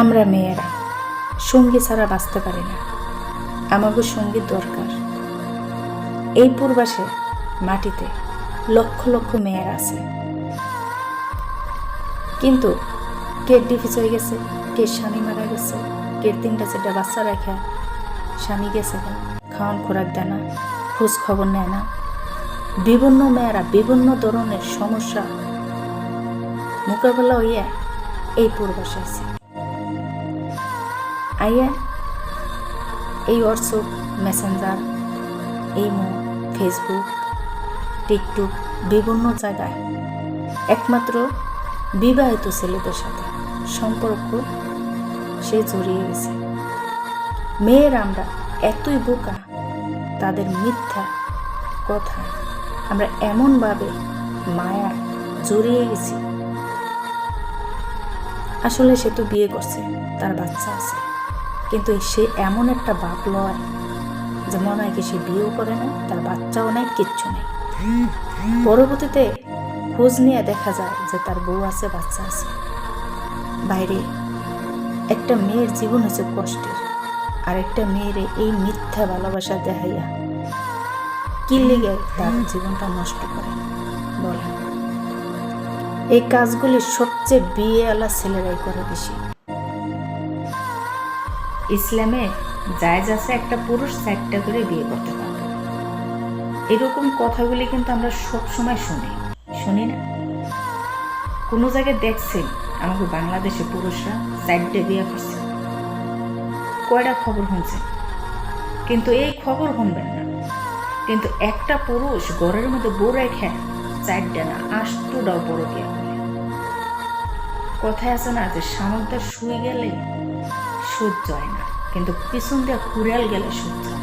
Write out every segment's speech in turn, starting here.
আমরা মেয়েরা, সঙ্গী ছাড়া বাঁচতে পারি না। আমাকে সংগীত দরকার। এই পূর্বাসে মাটিতে লক্ষ লক্ষ মেয়ের আছে। কিন্তু কে ডিফিস হয়ে গেছে কে স্বামী মারা গেছে কে তিনটা চারটা বাচ্চা রাখা স্বামী গেছে খাওয়ান খোরাক দেয় না, খোঁজ খবর নেয় না। বিভিন্ন মেয়েরা বিভিন্ন ধরনের সমস্যা মোকাবেলা হইয়া এই পূর্বাসে আছে। আইয়া এই WhatsApp, Messenger, imo, Facebook, TikTok বিভিন্ন জায়গায় একমাত্র বিবাহিত ছেলেদের সাথে সম্পর্ক সে জড়িয়ে গেছে। মেয়ের আমরা এতই বোকা, তাদের মিথ্যা কথা আমরা এমনভাবে মায়া জড়িয়ে গেছি। আসলে সে তো বিয়ে করছে, তার বাচ্চা আছে। কিন্তু সে এমন একটা বাপ লয় যে মনে হয় কি সে বিয়েও করে না তার বাচ্চাও নাই, কিচ্ছু নেই। পরবর্তীতে খোঁজ নিয়ে দেখা যায় যে তার বউ আছে, বাচ্চা আছে। বাইরে একটা মেয়ের জীবন হচ্ছে কষ্টের, আর একটা মেয়ের এই মিথ্যা ভালোবাসা দেখাইয়া কি লেগে তার জীবনটা নষ্ট করে? বলে এই কাজগুলি সবচেয়ে বিয়েওয়ালা ছেলেরাই করে বেশি। ইসলামে জায়জ আছে একটা পুরুষ চারটা করে বিয়ে করতে পারবে। এরকম কথাগুলি কিন্তু আমরা সব সময় শুনি। শুনি না? কোনো জায়গায় দেখছেন আমাকে বাংলাদেশে পুরুষরা চারটে বিয়ে করছে? কয়টা খবর শুনছেন? কিন্তু এই খবর শুনবেন না। কিন্তু একটা পুরুষ ঘরের মধ্যে বউ রেখে চারটে না আষ্টটাও বড় বিয়ে কথায় আছে না যে সামকটা শুয়ে গেলে সহ্য হয় না। কিন্তু পিছন দিয়ে কুড়াল গেলে সহ্য হয়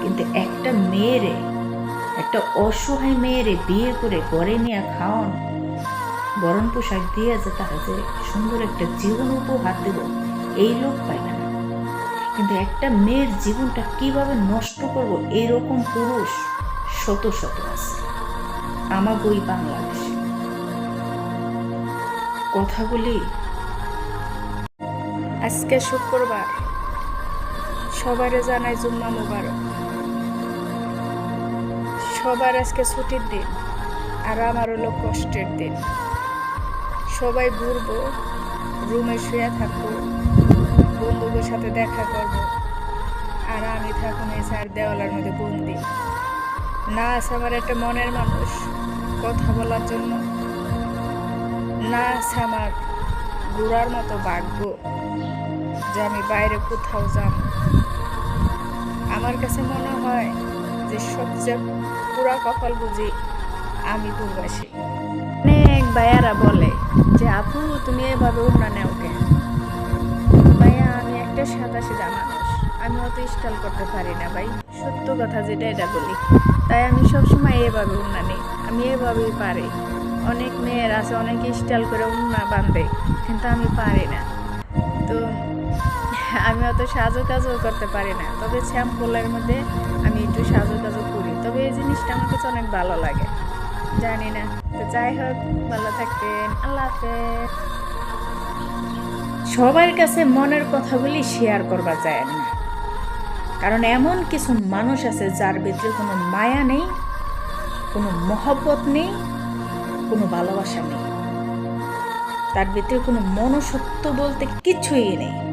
কিন্তু একটা মেয়েরে, একটা অসহায় মেয়েরে বিয়ে করে ঘরে নিয়ে খাওয়ান, বরণ পোশাক দিয়ে যে তারা যে সুন্দর একটা জীবন উপহার দেব, এই লোক পায় না। কিন্তু একটা মেয়ের জীবনটা কীভাবে নষ্ট করব, এরকম পুরুষ শত শত আছে। আমার বই বাংলাদেশে। কথাগুলি আজকে শুক্রবার। সবারে জানাই জুম্মা মুবারক। সবার আজকে ছুটির দিন, আর আমার হলো কষ্টের দিন। সবাই ঘুরবো, রুমে শুয়ে থাকব, বন্ধুদের সাথে দেখা করব, আর আমি থাকুন এই চার দেওয়ালের মধ্যে বন্দি না আছে আমার একটা মনের মানুষ কথা বলার জন্য। না আছে আমার ঘোরার মতো ভাগ্য। যে আমি বাইরে কোথাও যাব। আমার কাছে মনে হয় যে সবচেয়ে পুরা কপাল বুঝি আমি পূর্বাসী অনেক ভাইয়ারা বলে যে, আপু, তুমি এভাবে উন্না নেও ভাইয়া, আমি একটা সাদা সিধা মানুষ। আমি অত স্টাইল করতে পারি না ভাই। সত্য কথা যেটা এটা বলি। তাই আমি সবসময় এভাবে উন্না নেই। আমি এভাবেই পারি। অনেক মেয়ের আছে, অনেক স্টাইল করে উন্না বাঁধে কিন্তু আমি পারি না। তো আমি অত সাজু কাজও করতে পারি না। তবে শ্যাম্পুলের মধ্যে আমি একটু সাজু কাজও করি। তবে এই জিনিসটা আমার কাছে অনেক ভালো লাগে। জানি না। তো যাই হোক, ভালো থাকবেন। আল্লাহ হাফেজ। সবার কাছে মনের কথাগুলি শেয়ার করবা যায় না। কারণ এমন কিছু মানুষ আছে যার ভিতরে কোনো মায়া নেই, কোনো মহব্বত নেই, কোনো ভালোবাসা নেই। তার ভিতরে কোনো মনসত্ব বলতে কিছুই নেই।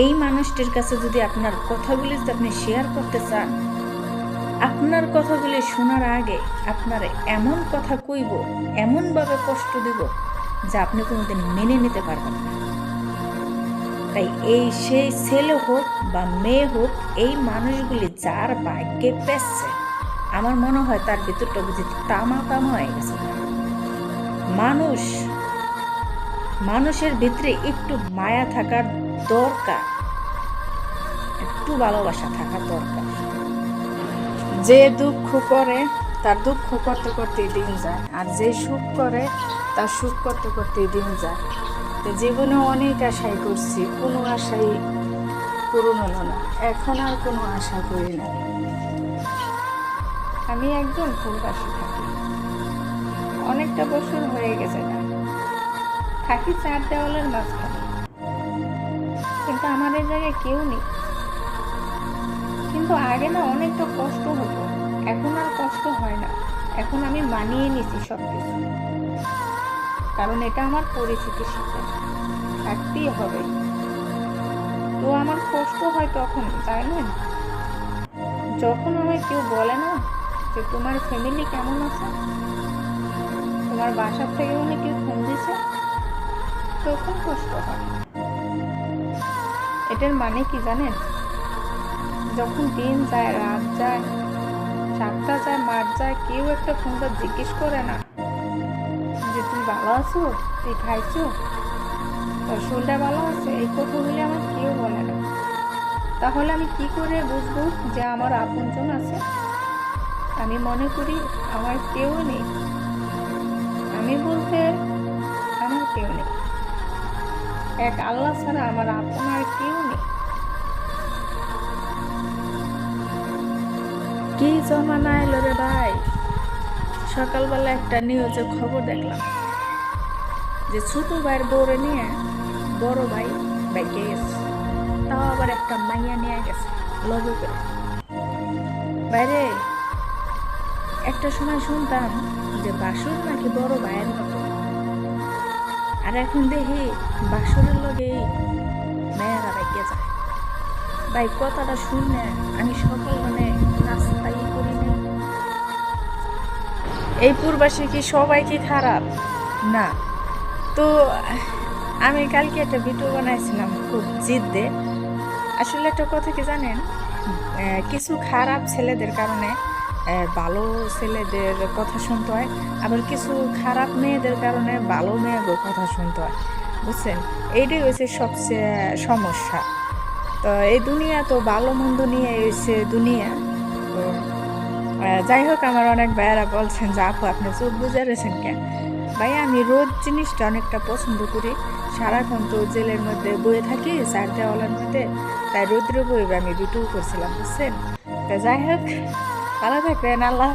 এই মানুষটির কাছে যদি আপনার কথাগুলি যদি আপনি শেয়ার করতে চান, আপনার কথাগুলি শোনার আগে আপনার এমন কথা কইব, এমনভাবে কষ্ট দিব যা আপনি কোনোদিন মেনে নিতে পারবেন না। তাই এই সেই ছেলে হোক বা মেয়ে হোক, এই মানুষগুলি যার ভাগ্যে পেয়েছে, আমার মনে হয় তার ভিতরটা বুঝি তামা তামা হয়ে গেছে। মানুষ, মানুষের ভিতরে একটু মায়া থাকার দরকার। একটু ভালোবাসা থাকা দরকার। যে দুঃখ করে, তার দুঃখ করতে করতেই দিন যায়। আর যে সুখ করে, তার সুখ করতে করতেই দিন যায়। তো জীবনে অনেক আশাই করছি, কোনো আশাই পূরণ হলো না। এখন আর কোনো আশা করি না। আমি একজন ফুলবাসী থাকি। অনেকটা বছর হয়ে গেছে না। থাকি চার দেওয়ালের মাঝখানে। আমার এই জায়গায় কেউ নেই। কিন্তু আগে না অনেকটা কষ্ট হতো। এখন আর কষ্ট হয় না। এখন আমি মানিয়ে নিছি সব কিছু কারণ এটা আমার পরিচিতির শিকার থাকতেই হবে। তো আমার কষ্ট হয় তখন, তাই না? যখন আমায় কেউ বলে না যে, তোমার ফ্যামিলি কেমন আছে? তোমার বাসার থেকে উনি কেউ ফোন দিছে? তখন কষ্ট হয়। এটার মানে কি জানেন? যখন দিন যায়, রাত যায় সাতটা যায়, মাঠ যায়, কেউ একটা ফোনটা জিজ্ঞেস করে না। যে তুই ভালো আছো? তুই খাইছো? তোর শরীরটা ভালো আছে? এই কথাগুলি আমার কেউ বলে না। তাহলে আমি কি করে বুঝব যে আমার আপনজন আছে? আমি মনে করি আমার কেউ নেই। আমি বলতে এক আল্লাহ ছাড়া আমার আপনার কেউ নেই। কি জমানা এলো রে ভাই? সকালবেলা একটা নিউজে খবর দেখলাম যে ছোট ভাইয়ের বউরে নিয়ে বড় ভাই বাইকে গেছে। তাও আবার একটা মাইয়া নিয়ে গেছে লবে করে। বাইরে, একটা সময় শুনতাম যে বাসুর নাকি বড় ভাইয়ের মতো আর এখন দেখি বাসুরের লগে মেয়েরা বাইকে যায়। ভাই, কথাটা শুনে আমি সকাল মানে নাস্তাই করি নাই। এই পূর্বাসী কি সবাই কি খারাপ? না। তো, আমি কালকে একটা ভিডিও বানাইছিলাম খুব জিদ্দে। আসলে একটা কথা কি জানেন? কিছু খারাপ ছেলেদের কারণে ভালো ছেলেদের কথা শুনতে হয়, আবার কিছু খারাপ মেয়েদের কারণে ভালো মেয়েদের কথা শুনতে হয়, বুঝছেন? এইটাই হয়েছে সবচেয়ে সমস্যা। তো এই দুনিয়া তো ভালো মন্দ নিয়ে এসে দুনিয়া। তো যাই হোক, আমার অনেক ভাইয়ারা বলছেন যে, আপু, আপনি চোখ বুঝে রয়েছেন কেন? ভাই, আমি রোদ জিনিসটা অনেকটা পছন্দ করি। সারাক্ষণ তো জেলের মধ্যে বয়ে থাকি, চার দেওয়ালের মধ্যে। তাই রৌদ্র বইবে আমি ভিডিও করছিলাম, বুঝছেন? তা যাই হোক ভালো থাকবেন আল্লাহ